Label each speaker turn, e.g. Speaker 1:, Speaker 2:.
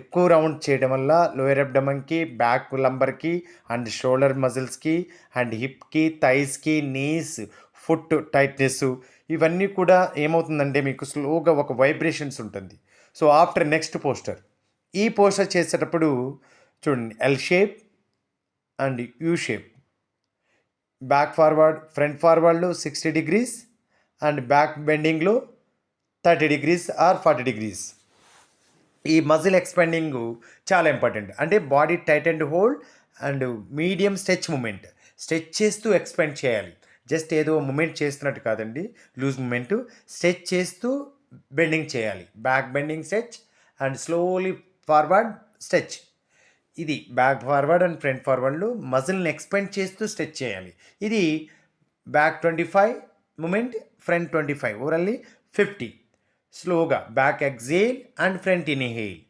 Speaker 1: ఎక్కువ రౌండ్ చేయడం వల్ల లోయర్ అబ్డమన్కి బ్యాక్ లంబర్కి అండ్ షోల్డర్ మజిల్స్కి అండ్ హిప్కి థైస్కి నీస్ ఫుట్ టైట్నెస్ ఇవన్నీ కూడా ఏమవుతుందంటే మీకు స్లోగా ఒక వైబ్రేషన్స్ ఉంటుంది. So after next posture. ఈ పోస్టర్ చేసేటప్పుడు చూడండి L shape and U shape. Back forward front ఫార్వర్డ్లో sixty degrees and back బెండింగ్లో thirty degrees or forty degrees. ఈ మజిల్ ఎక్స్పెండింగ్ చాలా ఇంపార్టెంట్. అంటే body tight and hold and medium stretch movement. Stretch చేస్తూ expand చేయాలి. Just ఏదో movement చేస్తున్నట్టు కాదండి. Loose movement. Stretch చేస్తూ bending చేయాలి. Back bending stretch and slowly forward stretch. ఇది బ్యాక్ ఫార్వర్డ్ అండ్ ఫ్రంట్ ఫార్వర్డ్లో మజిల్ని ఎక్స్పెండ్ చేస్తూ స్ట్రెచ్ చేయాలి. ఇది back twenty five movement front twenty five overally fifty. స్లోగా back exhale and front inhale.